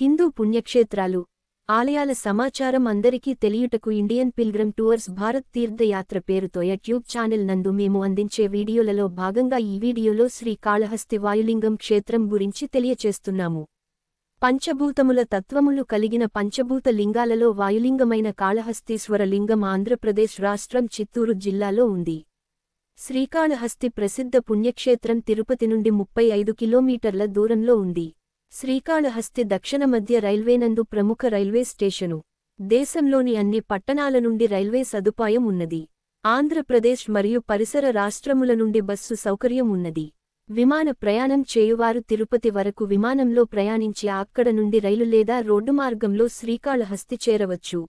హిందూ పుణ్యక్షేత్రాలు. ఆలయాల సమాచారం అందరికీ తెలియుటకు ఇండియన్ పిల్గ్రమ్ టూర్స్ భారత్ తీర్థయాత్ర పేరుతో యూట్యూబ్ ఛానల్ నందు మేము అందించే వీడియోలలో భాగంగా ఈ వీడియోలో శ్రీ కాళహస్తి వాయులింగం క్షేత్రం గురించి తెలియచేస్తున్నాము. పంచభూతముల తత్వములు కలిగిన పంచభూత లింగాలలో వాయులింగమైన కాళహస్తీశ్వర లింగం ఆంధ్రప్రదేశ్ రాష్ట్రం చిత్తూరు జిల్లాలో ఉంది. శ్రీకాళహస్తి ప్రసిద్ధ పుణ్యక్షేత్రం తిరుపతి నుండి ముప్పై ఐదు కిలోమీటర్ల దూరంలో ఉంది. శ్రీకాళహస్తి దక్షిణ మధ్య రైల్వేనందు ప్రముఖ రైల్వే స్టేషను. దేశంలోని అన్ని పట్టణాల నుండి రైల్వే సదుపాయం ఉన్నది. ఆంధ్రప్రదేశ్ మరియు పరిసర రాష్ట్రముల నుండి బస్సు సౌకర్యం ఉన్నది. విమాన ప్రయాణం చేయువారు తిరుపతి వరకు విమానంలో ప్రయాణించి అక్కడ నుండి రైలు లేదా రోడ్డు మార్గంలో శ్రీకాళహస్తి చేరవచ్చు.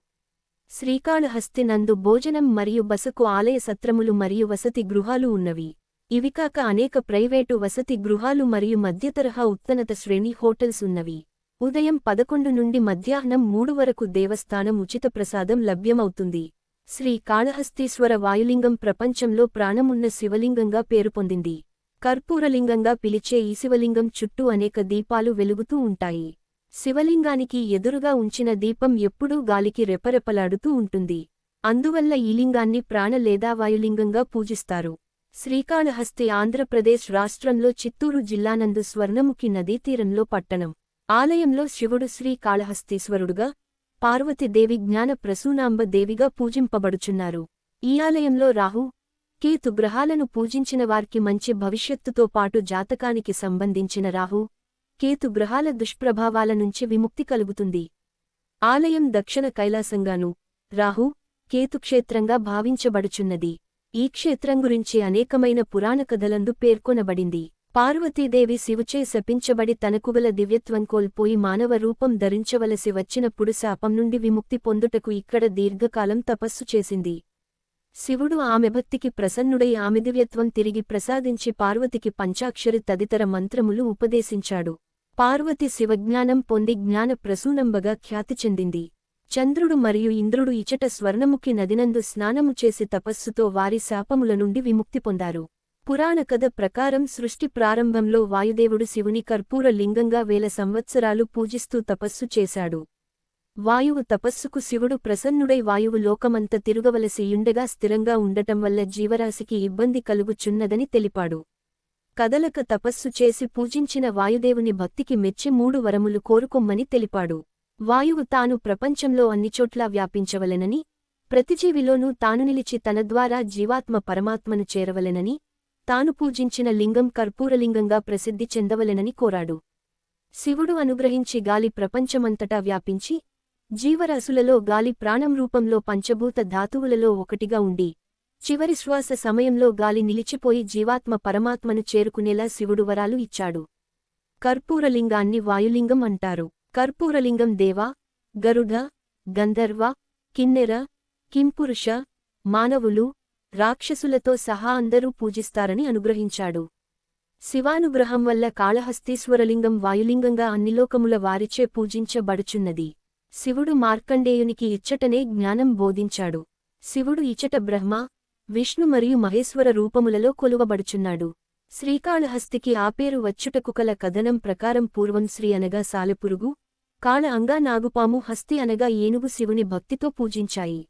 శ్రీకాళహస్తి నందు భోజనం మరియు బసకు ఆలయ సత్రములు మరియు వసతి గృహాలు ఉన్నవి. ఇవికాక అనేక ప్రైవేటు వసతి గృహాలు మరియు మధ్యతరహా ఉత్తనత శ్రేణి హోటల్స్ ఉన్నవి. ఉదయం పదకొండు నుండి మధ్యాహ్నం మూడు వరకు దేవస్థానం ఉచిత ప్రసాదం లభ్యమవుతుంది. శ్రీ కాళహస్తీశ్వర వాయులింగం ప్రపంచంలో ప్రాణమున్న శివలింగంగా పేరుపొందింది కర్పూరలింగంగా పిలిచే ఈ శివలింగం చుట్టూ అనేక దీపాలు వెలుగుతూ ఉంటాయి. శివలింగానికి ఎదురుగా ఉంచిన దీపం ఎప్పుడూ గాలికి రెపరెపలాడుతూ ఉంటుంది. అందువల్ల ఈ లింగాన్ని ప్రాణ లేదా వాయులింగంగా పూజిస్తారు. శ్రీకాళహస్తి ఆంధ్రప్రదేశ్ రాష్ట్రంలో చిత్తూరు జిల్లానందు స్వర్ణముఖి నదీ తీరంలో పట్టణం. ఆలయంలో శివుడు శ్రీకాళహస్తీశ్వరుడుగా పార్వతీదేవి జ్ఞాన ప్రసూనాంబ దేవిగా పూజింపబడుచున్నారు. ఈ ఆలయంలో రాహు కేతు గ్రహాలను పూజించిన వారికి మంచి భవిష్యత్తుతో పాటు జాతకానికి సంబంధించిన రాహు కేతు గ్రహాల దుష్ప్రభావాల నుంచి విముక్తి కలుగుతుంది. ఆలయం దక్షిణ కైలాసంగాను రాహు కేతుక్షేత్రంగా భావించబడుచున్నది. ఈ క్షేత్రం గురించి అనేకమైన పురాణ కథలందు పేర్కొనబడింది. పార్వతీదేవి శివుచే శపించబడి తనకుగల దివ్యత్వం కోల్పోయి మానవ రూపం ధరించవలసి వచ్చినప్పుడు శాపం నుండి విముక్తి పొందుటకు ఇక్కడ దీర్ఘకాలం తపస్సు చేసింది. శివుడు ఆమె భక్తికి ప్రసన్నుడై ఆమె దివ్యత్వం తిరిగి ప్రసాదించి పార్వతికి పంచాక్షరి తదితర మంత్రములు ఉపదేశించాడు. పార్వతి శివజ్ఞానం పొంది జ్ఞాన ప్రసూనంబగా ఖ్యాతి చెందింది. చంద్రుడు మరియు ఇంద్రుడు ఇచట స్వర్ణముఖి నదినందు స్నానము చేసి తపస్సుతో వారి శాపముల నుండి విముక్తి పొందారు. పురాణ కథ ప్రకారం సృష్టి ప్రారంభంలో వాయుదేవుడు శివుని కర్పూర లింగంగా వేల సంవత్సరాలు పూజిస్తూ తపస్సు చేశాడు. వాయువు తపస్సుకు శివుడు ప్రసన్నుడై వాయువు లోకమంత తిరుగవలసియుండగా స్థిరంగా ఉండటం వల్ల జీవరాశికి ఇబ్బంది కలుగుచున్నదని తెలిపాడు. కదలక తపస్సు చేసి పూజించిన వాయుదేవుని భక్తికి మెచ్చి మూడు వరములు కోరుకొమ్మని తెలిపాడు. వాయువు తాను ప్రపంచంలో అన్నిచోట్లా వ్యాపించవలెనని ప్రతిజీవిలోనూ తాను నిలిచి తన ద్వారా జీవాత్మ పరమాత్మను చేరవలెనని తాను పూజించిన లింగం కర్పూరలింగంగా ప్రసిద్ధి చెందవలెనని కోరాడు. శివుడు అనుగ్రహించి గాలి ప్రపంచమంతటా వ్యాపించి జీవరాశులలో గాలి ప్రాణం రూపంలో పంచభూత ధాతువులలో ఒకటిగా ఉండి చివరి శ్వాస సమయంలో గాలి నిలిచిపోయి జీవాత్మ పరమాత్మను చేరుకునేలా శివుడు వరాలు ఇచ్చాడు. కర్పూరలింగాన్ని వాయులింగం అంటారు. కర్పూరలింగం దేవ గరుడ గంధర్వ కిన్నెర కింపురుష మానవులు రాక్షసులతో సహా అందరూ పూజిస్తారని అనుగ్రహించాడు. శివానుగ్రహం వల్ల కాళహస్తీశ్వరలింగం వాయులింగంగా అన్నిలోకముల వారిచే పూజించబడుచున్నది. శివుడు మార్కండేయునికి ఇచ్చటనే జ్ఞానం బోధించాడు. శివుడు ఇచ్చట బ్రహ్మ విష్ణు మరియు మహేశ్వర రూపములలో కొలువబడుచున్నాడు. శ్రీకాళహస్తికి ఆపేరు వచ్చుటకు కల కథనం ప్రకారం పూర్వం శ్రీ అనగా సాలెపురుగు కాళ అంగా నాగుపాము హస్తి అనగా ఏనుగు శివుని భక్తితో పూజించాయి.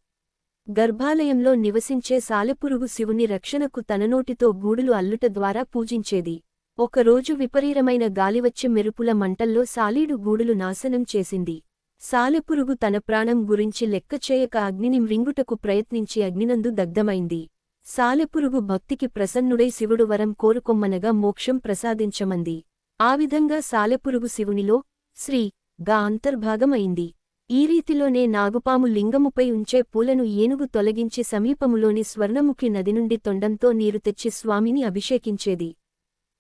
గర్భాలయంలో నివసించే సాలెపురుగు శివుని రక్షణకు తననోటితో గూడులు అల్లుట ద్వారా పూజించేది. ఒకరోజు విపరీరమైన గాలివచ్చి మెరుపుల మంటల్లో సాలీడు గూడులు నాశనం చేసింది. సాలెపురుగు తన ప్రాణం గురించి లెక్కచేయక అగ్నిని మృంగుటకు ప్రయత్నించి అగ్నినందు దగ్ధమైంది. సాలెపురుగు భక్తికి ప్రసన్నుడై శివుడు వరం కోరుకొమ్మనగా మోక్షం ప్రసాదించమంది. ఆ విధంగా సాలెపురుగు శివునిలో శ్రీ గా అంతర్భాగమైంది. ఈ రీతిలోనే నాగుపాము లింగముపై ఉంచే పూలను ఏనుగు తొలగించి సమీపములోని స్వర్ణముఖి నది నుండి తొండంతో నీరు తెచ్చి స్వామిని అభిషేకించేది.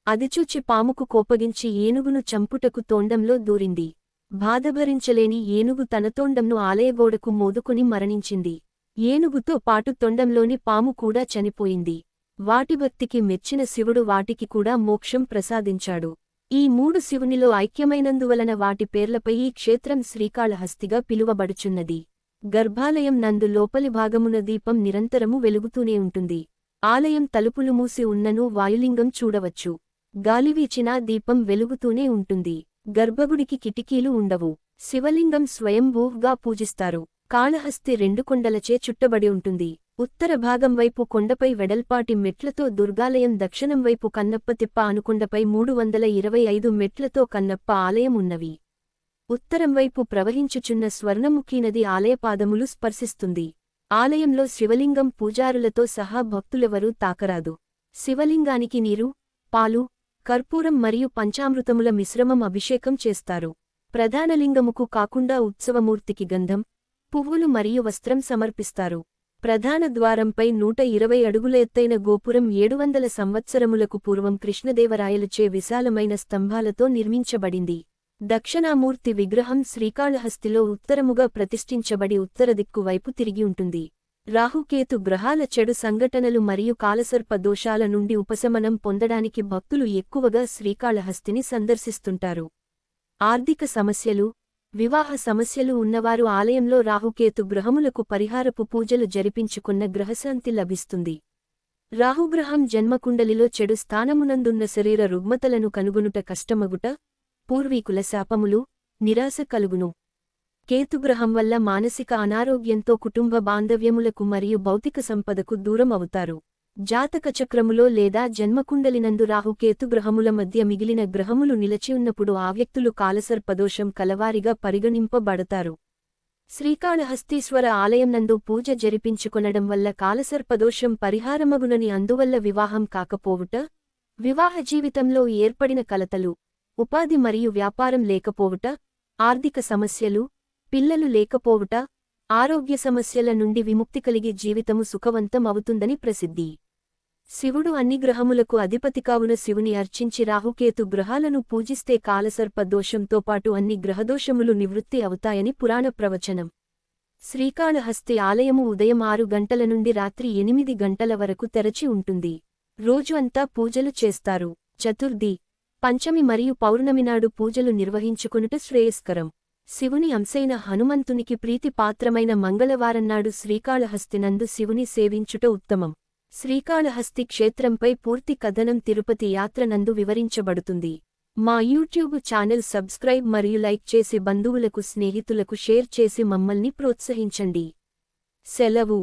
అదిచూచి పాముకు కోపగించి ఏనుగును చంపుటకు తోండంలో దూరింది. బాధభరించలేని ఏనుగు తన తోండంను ఆలయగోడకు మోదుకుని మరణించింది. ఏనుగుతో పాటు తొండంలోని పాము కూడా చనిపోయింది. వాటిభక్తికి మెచ్చిన శివుడు వాటికి కూడా మోక్షం ప్రసాదించాడు. ఈ మూడు శివునిలో ఐక్యమైనందువలన వాటి పేర్లపై ఈ క్షేత్రం శ్రీకాళహస్తిగా పిలువబడుచున్నది. గర్భాలయం నందు లోపలి భాగమున దీపం నిరంతరము వెలుగుతూనే ఉంటుంది. ఆలయం తలుపులు మూసి ఉన్ననూ వాయులింగం చూడవచ్చు. గాలివీచినా దీపం వెలుగుతూనే ఉంటుంది. గర్భగుడికి కిటికీలు ఉండవు. శివలింగం స్వయంభూవ్గా పూజిస్తారు. కాళహస్తి రెండు కొండలచే చుట్టబడి ఉంటుంది. ఉత్తర భాగం వైపు కొండపై వెడల్పాటి మెట్లతో దుర్గాలయం దక్షిణం వైపు కన్నప్పతిప్ప అనుకొండపై మూడు వందల ఇరవై ఐదు మెట్లతో కన్నప్ప ఆలయం ఉన్నవి. ఉత్తరం వైపు ప్రవహించుచున్న స్వర్ణముఖీ నది ఆలయపాదములు స్పర్శిస్తుంది. ఆలయంలో శివలింగం పూజారులతో సహా భక్తులెవరూ తాకరాదు. శివలింగానికి నీరు పాలు కర్పూరం మరియు పంచామృతముల మిశ్రమం అభిషేకం చేస్తారు. ప్రధానలింగముకు కాకుండా ఉత్సవమూర్తికి గంధం పువ్వులు మరియు వస్త్రం సమర్పిస్తారు. ప్రధాన ద్వారంపై నూట ఇరవై అడుగుల ఎత్తైన గోపురం ఏడు వందల సంవత్సరములకు పూర్వం కృష్ణదేవరాయలచే విశాలమైన స్తంభాలతో నిర్మించబడింది. దక్షిణామూర్తి విగ్రహం శ్రీకాళహస్తిలో ఉత్తరముగా ప్రతిష్ఠించబడి ఉత్తర దిక్కు వైపు తిరిగి ఉంటుంది. రాహుకేతు గ్రహాల చెడు సంఘటనలు మరియు కాలసర్ప దోషాల నుండి ఉపశమనం పొందడానికి భక్తులు ఎక్కువగా శ్రీకాళహస్తిని సందర్శిస్తుంటారు. ఆర్థిక సమస్యలు వివాహ సమస్యలు ఉన్నవారు ఆలయంలో రాహుకేతు గ్రహములకు పరిహారపు పూజలు జరిపించుకున్న గ్రహశాంతి లభిస్తుంది. రాహుగ్రహం జన్మకుండలిలో చెడు స్థానమునందున్న శరీర రుగ్మతలను కనుగొనుట కష్టమగుట పూర్వీకుల శాపములు నిరాశ కలుగును. కేతుగ్రహం వల్ల మానసిక అనారోగ్యంతో కుటుంబ బాంధవ్యములకు మరియు భౌతిక సంపదకు దూరం అవుతారు జాతక చక్రములో లేదా జన్మకుండలినందు రాహుకేతు గ్రహముల మధ్య మిగిలిన గ్రహములు నిలచియున్నప్పుడు ఆ వ్యక్తులు కాలసర్పదోషం కలవారిగా పరిగణింపబడతారు. శ్రీకాళహస్తీశ్వర ఆలయం నందు పూజ జరిపించుకొనడం వల్ల కాలసర్పదోషం పరిహారమగునని అందువల్ల వివాహం కాకపోవుట వివాహ జీవితంలో ఏర్పడిన కలతలు ఉపాధి మరియు వ్యాపారం లేకపోవుట ఆర్థిక సమస్యలు పిల్లలు లేకపోవుట ఆరోగ్య సమస్యల నుండి విముక్తి కలిగి జీవితము సుఖవంతం అవుతుందని ప్రసిద్ధి. శివుడు అన్ని గ్రహములకు అధిపతికావున శివుని అర్చించి రాహుకేతు గ్రహాలను పూజిస్తే కాలసర్ప దోషంతో పాటు అన్ని గ్రహదోషములు నివృత్తి అవుతాయని పురాణ ప్రవచనం. శ్రీకాళహస్తి ఆలయము ఉదయం ఆరు గంటల నుండి రాత్రి ఎనిమిది గంటల వరకు తెరచి ఉంటుంది. రోజు అంతా పూజలు చేస్తారు. చతుర్థి పంచమి మరియు పౌర్ణమి నాడు పూజలు నిర్వహించుకునుట శ్రేయస్కరం. శివుని అంశైన హనుమంతునికి ప్రీతిపాత్రమైన మంగళవారం నాడు శ్రీకాళహస్తినందు శివుని సేవించుట ఉత్తమం. శ్రీకాళహస్తి క్షేత్రంపై పూర్తి కథనం తిరుపతి యాత్రనందు వివరించబడుతుంది. మా యూట్యూబ్ ఛానల్ సబ్స్క్రైబ్ మరియు లైక్ చేసి బంధువులకు స్నేహితులకు షేర్ చేసి మమ్మల్ని ప్రోత్సహించండి. సెలవు.